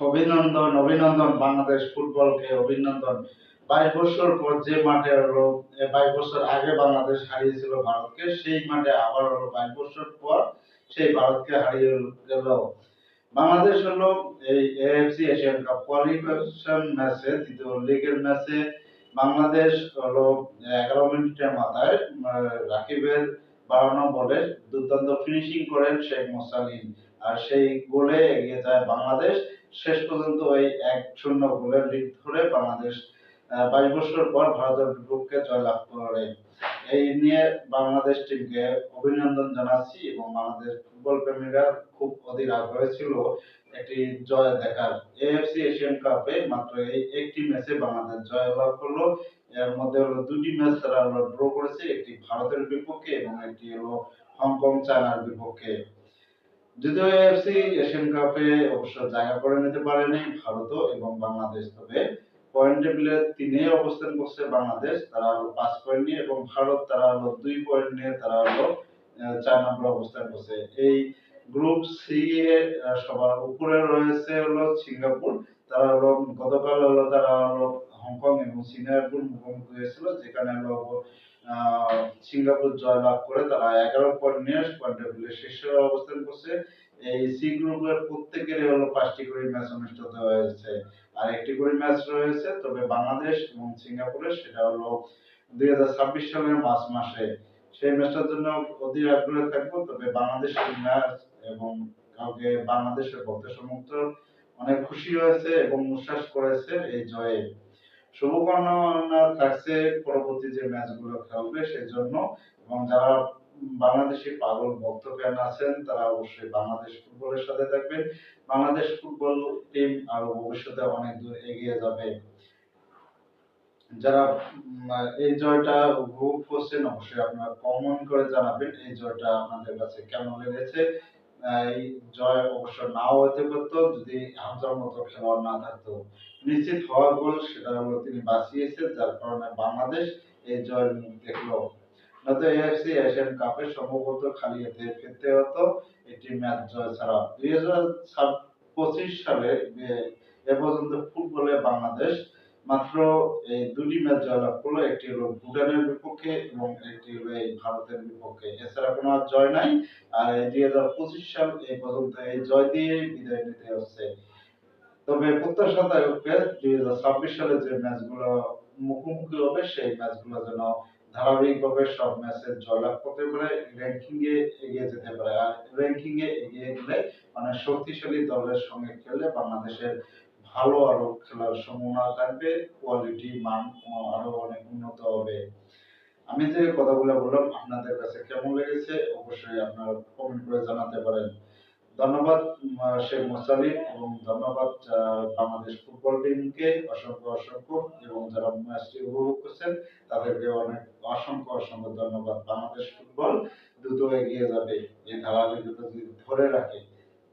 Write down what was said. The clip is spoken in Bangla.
অভিনন্দন অভিনন্দন বাংলাদেশ ফুটবলকে অভিনন্দন। বাইশ বছর পর যে মাঠে হলো বাইশ বছর আগে বাংলাদেশ হারিয়েছিল ভারতকে, সেই মাঠে আবার হলো বাইশ বছর পর সেই ভারতকে হারিয়ে গেল। বাংলাদেশ হলো এই এএফসি এশিয়ান কাপ কোয়ালিফিকেশন ম্যাচে দ্বিতীয় লিগের ম্যাচে বাংলাদেশ হলো এগারো মিনিটের মাথায় রাকিবের বাড়ানো বলে দুর্দান্ত ফিনিশিং করেন শেখ মোসালিন আর সেই গোলে এগিয়ে যায় বাংলাদেশ। শেষ পর্যন্ত ওই এক শূন্য গোলের লিড ধরে বাংলাদেশ বাইশ বছর পর ভারতের বিপক্ষে জয়লাভ করে। এই নিয়ে বাংলাদেশ টিমকে অভিনন্দন জানাচ্ছি এবং বাংলাদেশ ফুটবল প্রেমীরা খুব অধীর আগ্রহ ছিল একটি জয় দেখার। এএফসি এশিয়ান কাপে মাত্র এই একটি ম্যাচে বাংলাদেশ জয় লাভ করল। এর মধ্যে হলো দুটি ম্যাচ তারা ড্র করেছে, একটি ভারতের বিপক্ষে এবং একটি হলো হংকং চায়নার বিপক্ষে। যদিও এফসি এশিয়ান কাপে অবশ্য জায়গা করে নিতে পারেনি ভারত এবং বাংলাদেশ। তবে পয়েন্ট টেবিলে তিনে অবস্থান করছে বাংলাদেশ। তারা হলো পাঁচ পয়েন্ট নিয়ে এবং ভারত তারা হলো দুই পয়েন্ট নিয়ে তারা হলো চার নম্বর অবস্থান করছে। এই গ্রুপ সি এ সবার উপরে রয়েছে হলো সিঙ্গাপুর। তারা হলো, গতকাল হলো তারা হলো হংকং এবং সিঙ্গাপুর মুখোমুখি হয়েছিল, যেখানে হলো সিঙ্গাপুর জয়লাভ করে তারা এগারো পয়েন্ট নিয়ে পয়েন্ট টেবিলে শীর্ষে অবস্থান করছে। এই সি গ্রুপের প্রত্যেকেরই হলো পাঁচটি করে ম্যাচ অনুষ্ঠিত হয়েছে। আর একটি করে ম্যাচ রয়েছে, তবে বাংলাদেশ এবং সিঙ্গাপুরের, সেটা হলো দুই হাজার ছাব্বিশ সালের মার্চ মাসে। সেই ম্যাচটার জন্য অধীর আগ্রহে থাকব, তবে বাংলাদেশের ম্যাচ এবং কাউকে বাংলাদেশের ভক্ত সমর্থ অনেক খুশি হয়েছে এবং উচ্ছ্বাস করেছে এই জয়ে। শুভকামনা থাকছে পরবর্তী যে ম্যাচগুলো খেলবে সেই জন্য এবং যারা বাংলাদেশি পাগল ভক্ত ফ্যান আছেন, তারা অবশ্যই বাংলাদেশ ফুটবলের সাথে থাকবেন। বাংলাদেশ ফুটবল টিম আরও ভবিষ্যতে অনেক দূর এগিয়ে যাবে। যারা এই জয়টা উপভোগ করছেন, অবশ্যই আপনারা কমেন্ট করে জানাবেন এই জয়টা আপনাদের কাছে কেমন লেগেছে। এই জয় অবশ্য নাও হতে পারতো, যদি হামজার মতো খেলোয়াড় না থাকতো। নিশ্চিত হওয়ার গোল সেটা হলো তিনি বাঁচিয়েছেন, যার কারণে বাংলাদেশ এই জয়ের মুখ দেখল। নয়তো এএফসি এশিয়ান কাপে সম্ভবত খালি হাতে ফিরতে হতো একটি ম্যাচ জয় ছাড়া। দুই হাজার পঁচিশ সালে এ পর্যন্ত ফুটবলে বাংলাদেশ মাত্র দুটি ম্যাচ জয়লাভ করল, একটি হলো ভুটানের বিপক্ষে এবং একটি হলো এই ভারতের বিপক্ষে। এছাড়া কোনো আর জয় নাই, আর দুই হাজার পঁচিশ সাল এই পর্যন্ত এই জয় দিয়েই বিদায় নিতে হচ্ছে। তবে প্রত্যাশা থাকবে দুই হাজার ছাব্বিশ সালে যে ম্যাচগুলো মুখোমুখি হবে, সেই ম্যাচগুলো যেন ধারাবাহিকভাবে সব ম্যাচে জয়লাভ করতে পারে র্যাঙ্কিং এ এগিয়ে যেতে পারে। আর র্যাঙ্কিং এ এগিয়ে গেলে মানে শক্তিশালী দলের সঙ্গে খেললে বাংলাদেশের ভালো আরও খেলার সম্ভাবনা থাকবে কোয়ালিটি মান আরও অনেক উন্নত হবে। আমি যে কথাগুলো বললাম, আপনাদের কাছে কেমন লেগেছে অবশ্যই আপনারা কমেন্ট করে জানাতে পারেন। ধন্যবাদ শেখ মোসালিম এবং ধন্যবাদ বাংলাদেশ ফুটবল টিমকে অসংখ্য অসংখ্য, এবং যারা ম্যাচটি উপভোগ করছেন, তাদেরকে অনেক অসংখ্য অসংখ্য ধন্যবাদ। বাংলাদেশ ফুটবল দ্রুত এগিয়ে যাবে, এই ধারাবাহিকতা যদি ধরে রাখে